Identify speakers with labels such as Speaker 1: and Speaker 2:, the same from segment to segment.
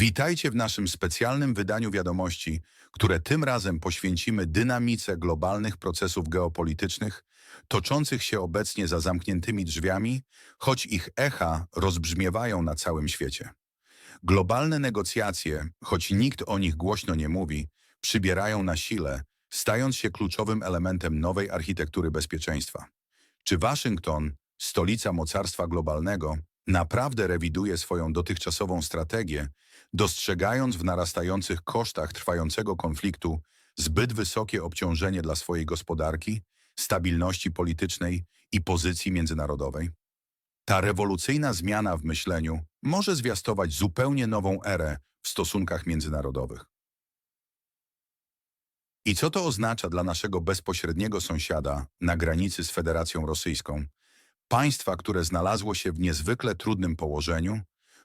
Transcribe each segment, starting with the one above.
Speaker 1: Witajcie w naszym specjalnym wydaniu wiadomości, które tym razem poświęcimy dynamice globalnych procesów geopolitycznych, toczących się obecnie za zamkniętymi drzwiami, choć ich echa rozbrzmiewają na całym świecie. Globalne negocjacje, choć nikt o nich głośno nie mówi, przybierają na sile, stając się kluczowym elementem nowej architektury bezpieczeństwa. Czy Waszyngton, stolica mocarstwa globalnego, naprawdę rewiduje swoją dotychczasową strategię, dostrzegając w narastających kosztach trwającego konfliktu zbyt wysokie obciążenie dla swojej gospodarki, stabilności politycznej i pozycji międzynarodowej? Ta rewolucyjna zmiana w myśleniu może zwiastować zupełnie nową erę w stosunkach międzynarodowych. I co to oznacza dla naszego bezpośredniego sąsiada na granicy z Federacją Rosyjską, państwa, które znalazło się w niezwykle trudnym położeniu,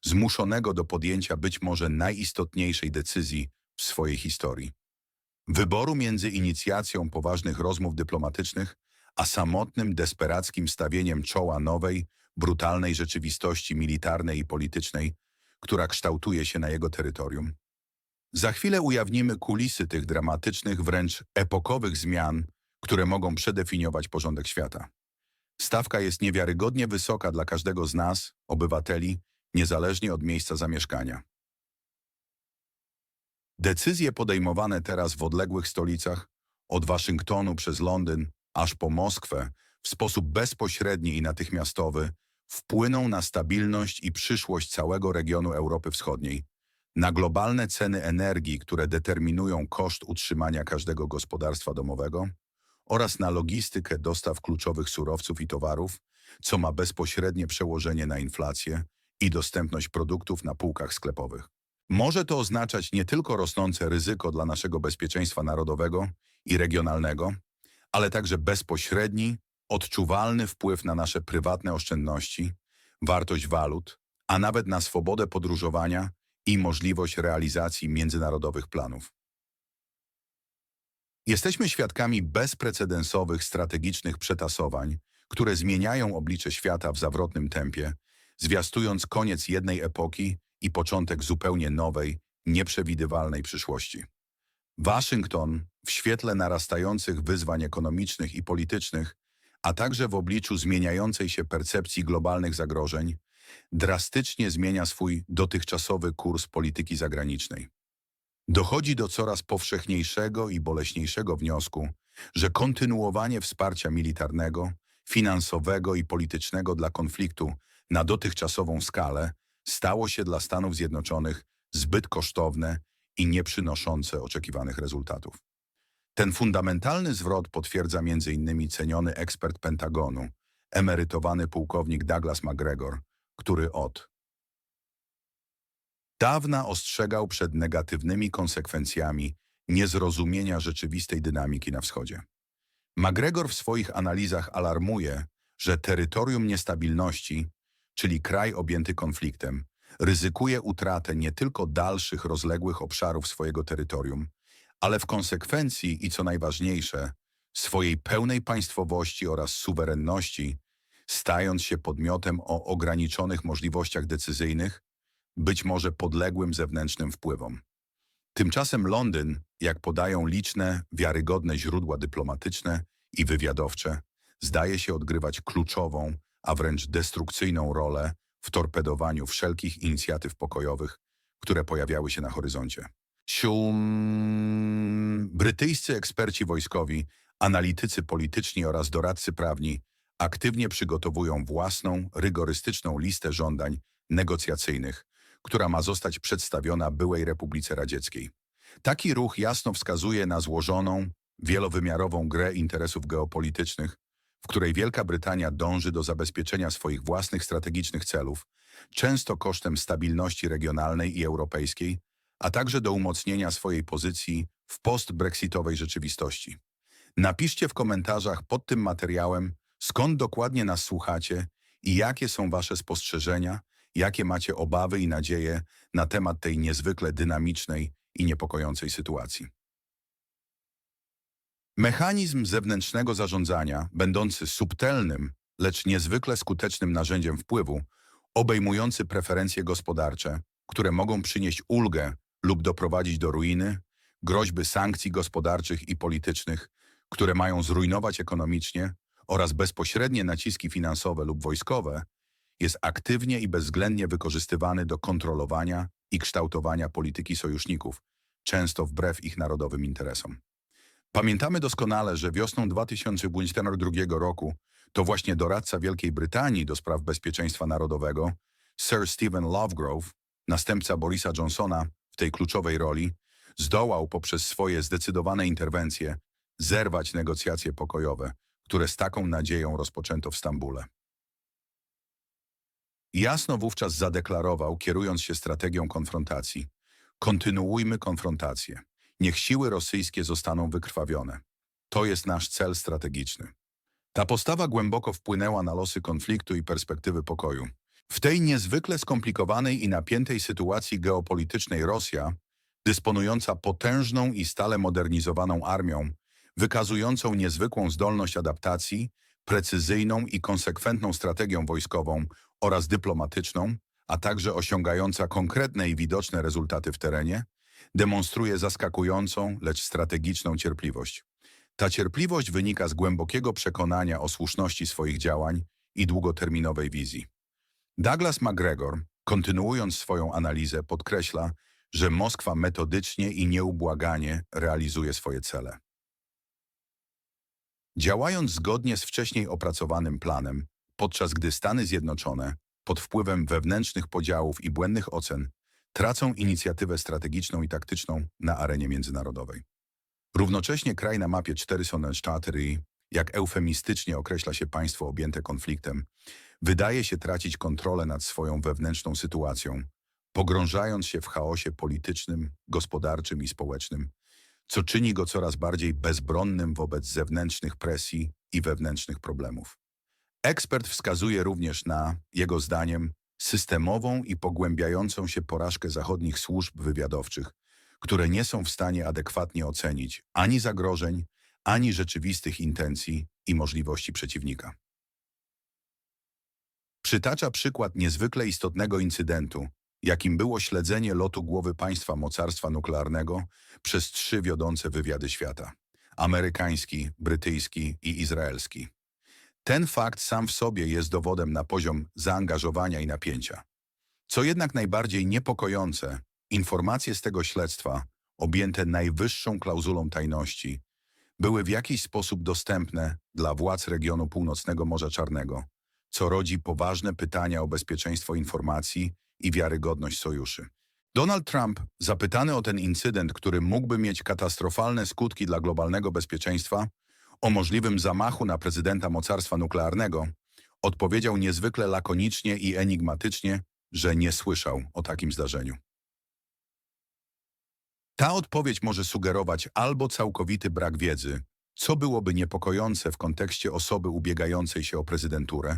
Speaker 1: zmuszonego do podjęcia być może najistotniejszej decyzji w swojej historii? Wyboru między inicjacją poważnych rozmów dyplomatycznych, a samotnym, desperackim stawieniem czoła nowej, brutalnej rzeczywistości militarnej i politycznej, która kształtuje się na jego terytorium. Za chwilę ujawnimy kulisy tych dramatycznych, wręcz epokowych zmian, które mogą przedefiniować porządek świata. Stawka jest niewiarygodnie wysoka dla każdego z nas, obywateli, niezależnie od miejsca zamieszkania. Decyzje podejmowane teraz w odległych stolicach, od Waszyngtonu przez Londyn aż po Moskwę, w sposób bezpośredni i natychmiastowy, wpłyną na stabilność i przyszłość całego regionu Europy Wschodniej, na globalne ceny energii, które determinują koszt utrzymania każdego gospodarstwa domowego oraz na logistykę dostaw kluczowych surowców i towarów, co ma bezpośrednie przełożenie na inflację i dostępność produktów na półkach sklepowych. Może to oznaczać nie tylko rosnące ryzyko dla naszego bezpieczeństwa narodowego i regionalnego, ale także bezpośredni, odczuwalny wpływ na nasze prywatne oszczędności, wartość walut, a nawet na swobodę podróżowania i możliwość realizacji międzynarodowych planów. Jesteśmy świadkami bezprecedensowych strategicznych przetasowań, które zmieniają oblicze świata w zawrotnym tempie, zwiastując koniec jednej epoki i początek zupełnie nowej, nieprzewidywalnej przyszłości. Waszyngton, w świetle narastających wyzwań ekonomicznych i politycznych, a także w obliczu zmieniającej się percepcji globalnych zagrożeń, drastycznie zmienia swój dotychczasowy kurs polityki zagranicznej. Dochodzi do coraz powszechniejszego i boleśniejszego wniosku, że kontynuowanie wsparcia militarnego, finansowego i politycznego dla konfliktu na dotychczasową skalę stało się dla Stanów Zjednoczonych zbyt kosztowne i nieprzynoszące oczekiwanych rezultatów. Ten fundamentalny zwrot potwierdza m.in. ceniony ekspert Pentagonu, emerytowany pułkownik Douglas MacGregor, który od dawna ostrzegał przed negatywnymi konsekwencjami niezrozumienia rzeczywistej dynamiki na wschodzie. MacGregor w swoich analizach alarmuje, że terytorium niestabilności, czyli kraj objęty konfliktem, ryzykuje utratę nie tylko dalszych rozległych obszarów swojego terytorium, ale w konsekwencji i co najważniejsze, swojej pełnej państwowości oraz suwerenności, stając się podmiotem o ograniczonych możliwościach decyzyjnych, być może podległym zewnętrznym wpływom. Tymczasem Londyn, jak podają liczne, wiarygodne źródła dyplomatyczne i wywiadowcze, zdaje się odgrywać kluczową, a wręcz destrukcyjną rolę w torpedowaniu wszelkich inicjatyw pokojowych, które pojawiały się na horyzoncie. Sium... Brytyjscy eksperci wojskowi, analitycy polityczni oraz doradcy prawni aktywnie przygotowują własną, rygorystyczną listę żądań negocjacyjnych, która ma zostać przedstawiona byłej Republice Radzieckiej. Taki ruch jasno wskazuje na złożoną, wielowymiarową grę interesów geopolitycznych, w której Wielka Brytania dąży do zabezpieczenia swoich własnych strategicznych celów, często kosztem stabilności regionalnej i europejskiej, a także do umocnienia swojej pozycji w post-brexitowej rzeczywistości. Napiszcie w komentarzach pod tym materiałem, skąd dokładnie nas słuchacie i jakie są Wasze spostrzeżenia, jakie macie obawy i nadzieje na temat tej niezwykle dynamicznej i niepokojącej sytuacji. Mechanizm zewnętrznego zarządzania, będący subtelnym, lecz niezwykle skutecznym narzędziem wpływu, obejmujący preferencje gospodarcze, które mogą przynieść ulgę lub doprowadzić do ruiny, groźby sankcji gospodarczych i politycznych, które mają zrujnować ekonomicznie oraz bezpośrednie naciski finansowe lub wojskowe, jest aktywnie i bezwzględnie wykorzystywany do kontrolowania i kształtowania polityki sojuszników, często wbrew ich narodowym interesom. Pamiętamy doskonale, że wiosną 2022 roku to właśnie doradca Wielkiej Brytanii do spraw bezpieczeństwa narodowego, Sir Stephen Lovegrove, następca Borisa Johnsona w tej kluczowej roli, zdołał poprzez swoje zdecydowane interwencje zerwać negocjacje pokojowe, które z taką nadzieją rozpoczęto w Stambule. Jasno wówczas zadeklarował, kierując się strategią konfrontacji, kontynuujmy konfrontację. Niech siły rosyjskie zostaną wykrwawione. To jest nasz cel strategiczny. Ta postawa głęboko wpłynęła na losy konfliktu i perspektywy pokoju. W tej niezwykle skomplikowanej i napiętej sytuacji geopolitycznej Rosja, dysponująca potężną i stale modernizowaną armią, wykazującą niezwykłą zdolność adaptacji, precyzyjną i konsekwentną strategią wojskową oraz dyplomatyczną, a także osiągająca konkretne i widoczne rezultaty w terenie, demonstruje zaskakującą, lecz strategiczną cierpliwość. Ta cierpliwość wynika z głębokiego przekonania o słuszności swoich działań i długoterminowej wizji. Douglas MacGregor, kontynuując swoją analizę, podkreśla, że Moskwa metodycznie i nieubłaganie realizuje swoje cele. Działając zgodnie z wcześniej opracowanym planem, podczas gdy Stany Zjednoczone, pod wpływem wewnętrznych podziałów i błędnych ocen, tracą inicjatywę strategiczną i taktyczną na arenie międzynarodowej. Równocześnie kraj na mapie 4 Staatery, jak eufemistycznie określa się państwo objęte konfliktem, wydaje się tracić kontrolę nad swoją wewnętrzną sytuacją, pogrążając się w chaosie politycznym, gospodarczym i społecznym, co czyni go coraz bardziej bezbronnym wobec zewnętrznych presji i wewnętrznych problemów. Ekspert wskazuje również na, jego zdaniem, systemową i pogłębiającą się porażkę zachodnich służb wywiadowczych, które nie są w stanie adekwatnie ocenić ani zagrożeń, ani rzeczywistych intencji i możliwości przeciwnika. Przytacza przykład niezwykle istotnego incydentu, jakim było śledzenie lotu głowy państwa mocarstwa nuklearnego przez trzy wiodące wywiady świata amerykański, brytyjski i izraelski. Ten fakt sam w sobie jest dowodem na poziom zaangażowania i napięcia. Co jednak najbardziej niepokojące, informacje z tego śledztwa, objęte najwyższą klauzulą tajności, były w jakiś sposób dostępne dla władz regionu Północnego Morza Czarnego, co rodzi poważne pytania o bezpieczeństwo informacji i wiarygodność sojuszy. Donald Trump, zapytany o ten incydent, który mógłby mieć katastrofalne skutki dla globalnego bezpieczeństwa, o możliwym zamachu na prezydenta mocarstwa nuklearnego, odpowiedział niezwykle lakonicznie i enigmatycznie, że nie słyszał o takim zdarzeniu. Ta odpowiedź może sugerować albo całkowity brak wiedzy, co byłoby niepokojące w kontekście osoby ubiegającej się o prezydenturę,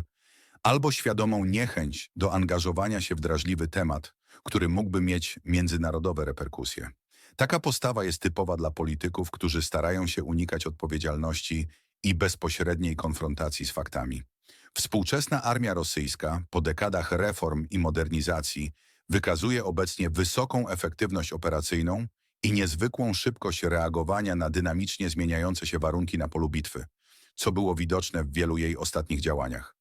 Speaker 1: albo świadomą niechęć do angażowania się w drażliwy temat, który mógłby mieć międzynarodowe reperkusje. Taka postawa jest typowa dla polityków, którzy starają się unikać odpowiedzialności i bezpośredniej konfrontacji z faktami. Współczesna armia rosyjska, po dekadach reform i modernizacji, wykazuje obecnie wysoką efektywność operacyjną i niezwykłą szybkość reagowania na dynamicznie zmieniające się warunki na polu bitwy, co było widoczne w wielu jej ostatnich działaniach.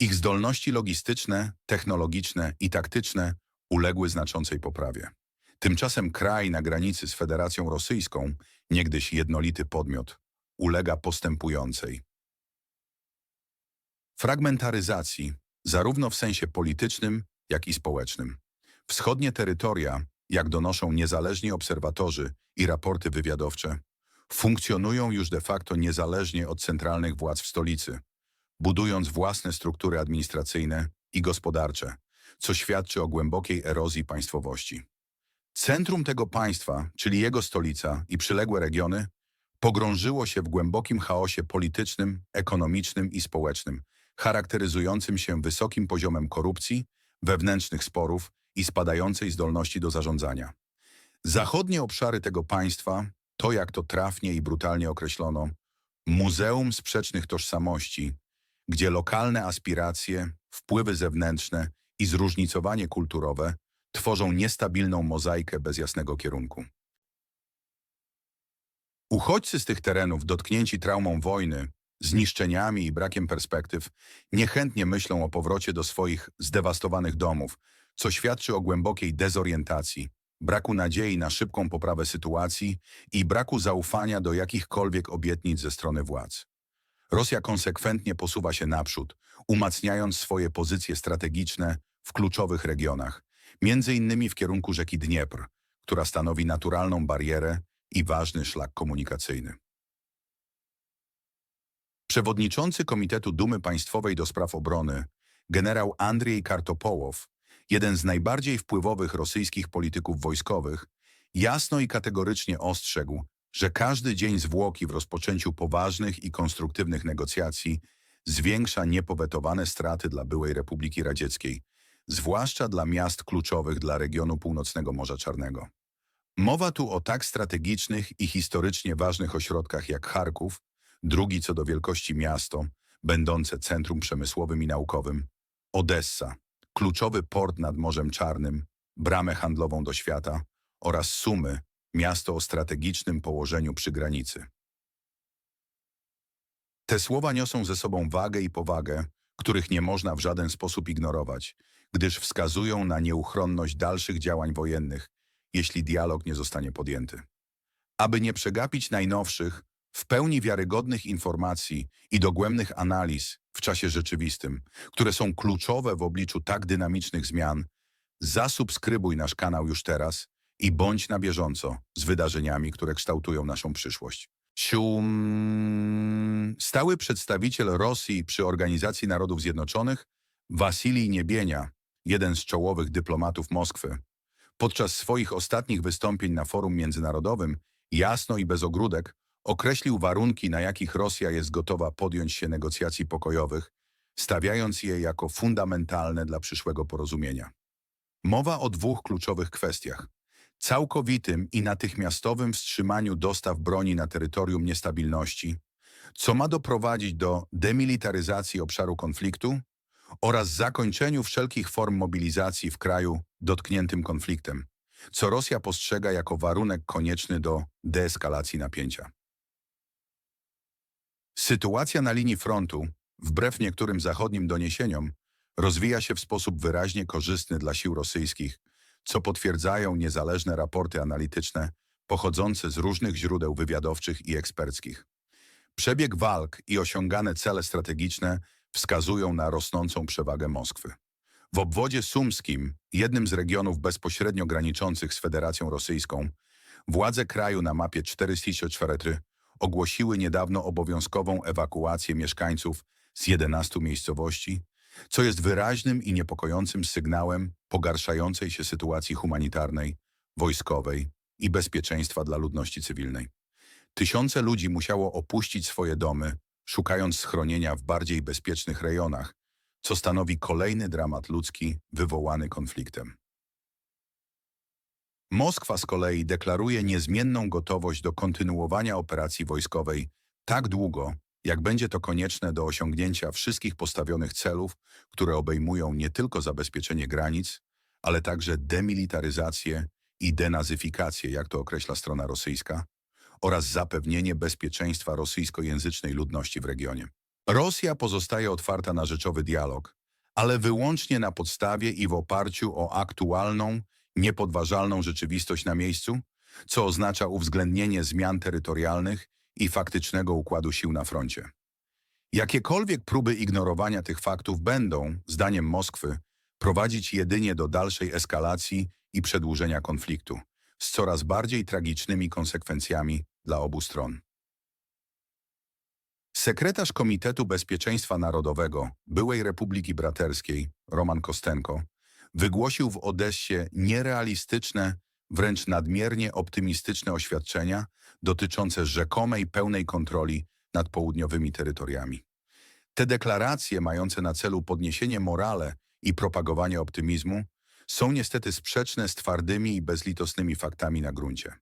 Speaker 1: Ich zdolności logistyczne, technologiczne i taktyczne uległy znaczącej poprawie. Tymczasem kraj na granicy z Federacją Rosyjską, niegdyś jednolity podmiot, ulega postępującej fragmentaryzacji, zarówno w sensie politycznym, jak i społecznym. Wschodnie terytoria, jak donoszą niezależni obserwatorzy i raporty wywiadowcze, funkcjonują już de facto niezależnie od centralnych władz w stolicy, budując własne struktury administracyjne i gospodarcze, co świadczy o głębokiej erozji państwowości. Centrum tego państwa, czyli jego stolica i przyległe regiony, pogrążyło się w głębokim chaosie politycznym, ekonomicznym i społecznym, charakteryzującym się wysokim poziomem korupcji, wewnętrznych sporów i spadającej zdolności do zarządzania. Zachodnie obszary tego państwa to, jak to trafnie i brutalnie określono, muzeum sprzecznych tożsamości, gdzie lokalne aspiracje, wpływy zewnętrzne i zróżnicowanie kulturowe tworzą niestabilną mozaikę bez jasnego kierunku. Uchodźcy z tych terenów, dotknięci traumą wojny, zniszczeniami i brakiem perspektyw, niechętnie myślą o powrocie do swoich zdewastowanych domów, co świadczy o głębokiej dezorientacji, braku nadziei na szybką poprawę sytuacji i braku zaufania do jakichkolwiek obietnic ze strony władz. Rosja konsekwentnie posuwa się naprzód, umacniając swoje pozycje strategiczne w kluczowych regionach, między innymi w kierunku rzeki Dniepr, która stanowi naturalną barierę i ważny szlak komunikacyjny. Przewodniczący Komitetu Dumy Państwowej do Spraw Obrony, generał Andrzej Kartopołow, jeden z najbardziej wpływowych rosyjskich polityków wojskowych, jasno i kategorycznie ostrzegł, że każdy dzień zwłoki w rozpoczęciu poważnych i konstruktywnych negocjacji zwiększa niepowetowane straty dla byłej Republiki Radzieckiej, zwłaszcza dla miast kluczowych dla regionu północnego Morza Czarnego. Mowa tu o tak strategicznych i historycznie ważnych ośrodkach jak Charków, drugi co do wielkości miasto, będące centrum przemysłowym i naukowym, Odessa, kluczowy port nad Morzem Czarnym, bramę handlową do świata oraz Sumy, miasto o strategicznym położeniu przy granicy. Te słowa niosą ze sobą wagę i powagę, których nie można w żaden sposób ignorować, gdyż wskazują na nieuchronność dalszych działań wojennych, jeśli dialog nie zostanie podjęty. Aby nie przegapić najnowszych, w pełni wiarygodnych informacji i dogłębnych analiz w czasie rzeczywistym, które są kluczowe w obliczu tak dynamicznych zmian, zasubskrybuj nasz kanał już teraz i bądź na bieżąco z wydarzeniami, które kształtują naszą przyszłość. Sium... Stały przedstawiciel Rosji przy Organizacji Narodów Zjednoczonych, Wasilij Niebienia, jeden z czołowych dyplomatów Moskwy, podczas swoich ostatnich wystąpień na forum międzynarodowym jasno i bez ogródek określił warunki, na jakich Rosja jest gotowa podjąć się negocjacji pokojowych, stawiając je jako fundamentalne dla przyszłego porozumienia. Mowa o dwóch kluczowych kwestiach. Całkowitym i natychmiastowym wstrzymaniu dostaw broni na terytorium niestabilności, co ma doprowadzić do demilitaryzacji obszaru konfliktu oraz zakończeniu wszelkich form mobilizacji w kraju dotkniętym konfliktem, co Rosja postrzega jako warunek konieczny do deeskalacji napięcia. Sytuacja na linii frontu, wbrew niektórym zachodnim doniesieniom, rozwija się w sposób wyraźnie korzystny dla sił rosyjskich, co potwierdzają niezależne raporty analityczne pochodzące z różnych źródeł wywiadowczych i eksperckich. Przebieg walk i osiągane cele strategiczne wskazują na rosnącą przewagę Moskwy. W obwodzie sumskim, jednym z regionów bezpośrednio graniczących z Federacją Rosyjską, władze kraju na mapie 404 ogłosiły niedawno obowiązkową ewakuację mieszkańców z 11 miejscowości, co jest wyraźnym i niepokojącym sygnałem pogarszającej się sytuacji humanitarnej, wojskowej i bezpieczeństwa dla ludności cywilnej. Tysiące ludzi musiało opuścić swoje domy, szukając schronienia w bardziej bezpiecznych rejonach, co stanowi kolejny dramat ludzki wywołany konfliktem. Moskwa z kolei deklaruje niezmienną gotowość do kontynuowania operacji wojskowej tak długo, jak będzie to konieczne do osiągnięcia wszystkich postawionych celów, które obejmują nie tylko zabezpieczenie granic, ale także demilitaryzację i denazyfikację, jak to określa strona rosyjska, oraz zapewnienie bezpieczeństwa rosyjskojęzycznej ludności w regionie. Rosja pozostaje otwarta na rzeczowy dialog, ale wyłącznie na podstawie i w oparciu o aktualną, niepodważalną rzeczywistość na miejscu, co oznacza uwzględnienie zmian terytorialnych i faktycznego układu sił na froncie. Jakiekolwiek próby ignorowania tych faktów będą, zdaniem Moskwy, prowadzić jedynie do dalszej eskalacji i przedłużenia konfliktu, z coraz bardziej tragicznymi konsekwencjami dla obu stron. Sekretarz Komitetu Bezpieczeństwa Narodowego byłej Republiki Braterskiej, Roman Kostenko, wygłosił w Odessie nierealistyczne, wręcz nadmiernie optymistyczne oświadczenia dotyczące rzekomej pełnej kontroli nad południowymi terytoriami. Te deklaracje mające na celu podniesienie morale i propagowanie optymizmu są niestety sprzeczne z twardymi i bezlitosnymi faktami na gruncie.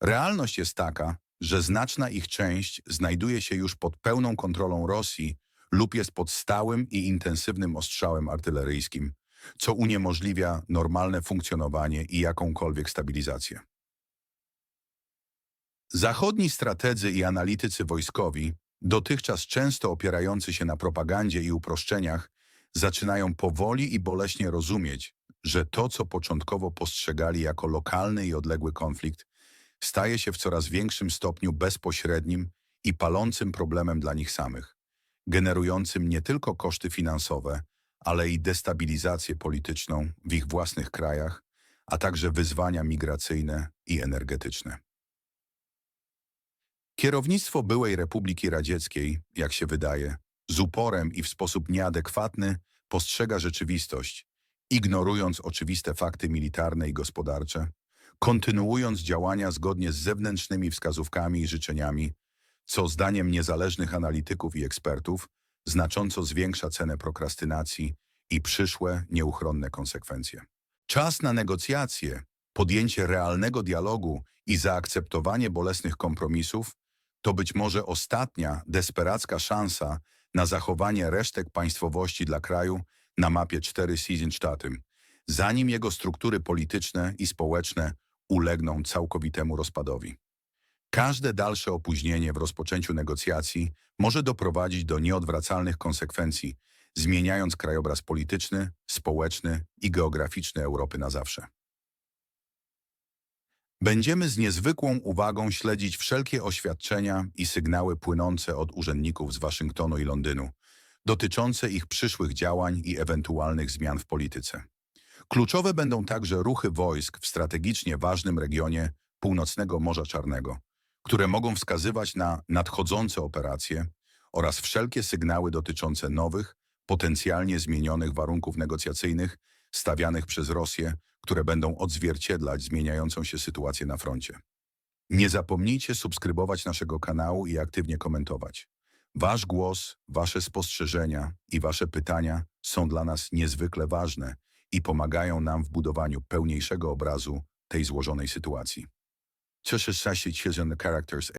Speaker 1: Realność jest taka, że znaczna ich część znajduje się już pod pełną kontrolą Rosji lub jest pod stałym i intensywnym ostrzałem artyleryjskim, co uniemożliwia normalne funkcjonowanie i jakąkolwiek stabilizację. Zachodni strategzy i analitycy wojskowi, dotychczas często opierający się na propagandzie i uproszczeniach, zaczynają powoli i boleśnie rozumieć, że to, co początkowo postrzegali jako lokalny i odległy konflikt, staje się w coraz większym stopniu bezpośrednim i palącym problemem dla nich samych, generującym nie tylko koszty finansowe, ale i destabilizację polityczną w ich własnych krajach, a także wyzwania migracyjne i energetyczne. Kierownictwo byłej Republiki Radzieckiej, jak się wydaje, z uporem i w sposób nieadekwatny postrzega rzeczywistość, ignorując oczywiste fakty militarne i gospodarcze, kontynuując działania zgodnie z zewnętrznymi wskazówkami i życzeniami, co zdaniem niezależnych analityków i ekspertów znacząco zwiększa cenę prokrastynacji i przyszłe nieuchronne konsekwencje. Czas na negocjacje, podjęcie realnego dialogu i zaakceptowanie bolesnych kompromisów to być może ostatnia, desperacka szansa na zachowanie resztek państwowości dla kraju na mapie 4 Siebenstaaten, zanim jego struktury polityczne i społeczne ulegną całkowitemu rozpadowi. Każde dalsze opóźnienie w rozpoczęciu negocjacji może doprowadzić do nieodwracalnych konsekwencji, zmieniając krajobraz polityczny, społeczny i geograficzny Europy na zawsze. Będziemy z niezwykłą uwagą śledzić wszelkie oświadczenia i sygnały płynące od urzędników z Waszyngtonu i Londynu, dotyczące ich przyszłych działań i ewentualnych zmian w polityce. Kluczowe będą także ruchy wojsk w strategicznie ważnym regionie Północnego Morza Czarnego, które mogą wskazywać na nadchodzące operacje oraz wszelkie sygnały dotyczące nowych, potencjalnie zmienionych warunków negocjacyjnych stawianych przez Rosję, które będą odzwierciedlać zmieniającą się sytuację na froncie. Nie zapomnijcie subskrybować naszego kanału i aktywnie komentować. Wasz głos, wasze spostrzeżenia i wasze pytania są dla nas niezwykle ważne i pomagają nam w budowaniu pełniejszego obrazu tej złożonej sytuacji. Cieszę się, że characters